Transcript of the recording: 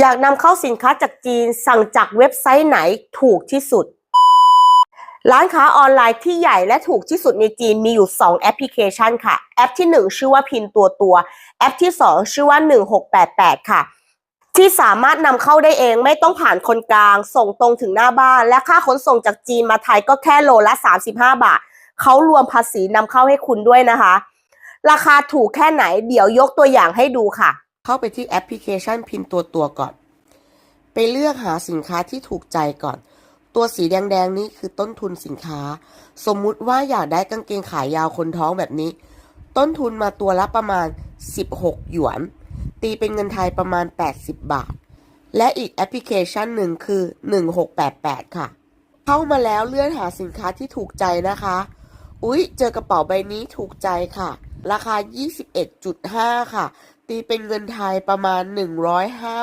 อยากนำเข้าสินค้าจากจีนสั่งจากเว็บไซต์ไหนถูกที่สุด ร้านค้าออนไลน์ที่ใหญ่และถูกที่สุดในจีนมีอยู่ 2 แอปพลิเคชันค่ะ แอปที่ 1 ชื่อว่าพินตัวตัว แอปที่ 2 ชื่อว่า 1688 ค่ะ ที่สามารถนำเข้าได้เองไม่ต้องผ่านคนกลาง ส่งตรงถึงหน้าบ้าน และค่าขนส่งจากจีนมาไทยก็แค่โลละ 35 บาท เขารวมภาษีนำเข้าให้คุณด้วยนะคะ ราคาถูกแค่ไหนเดี๋ยวยกตัวอย่างให้ดูค่ะ เข้าไปที่แอปพลิเคชันพินตัวตัวก่อน ไปเลือกหาสินค้าที่ถูกใจก่อน ตัวสีแดงๆนี้คือต้นทุนสินค้า สมมุติว่าอยากได้กางเกงขายาวคนท้องแบบนี้ ต้นทุนมาตัวละประมาณ 16 หยวน ตีเป็นเงินไทยประมาณ 80 บาท และอีกแอปพลิเคชันหนึ่งคือ 1688 ค่ะ เข้ามาแล้วเลื่อนหาสินค้าที่ถูกใจนะคะ อุ๊ย เจอกระเป๋าใบนี้ถูกใจค่ะ ราคา 21.5 ค่ะ ตีเป็นเงินไทยประมาณ105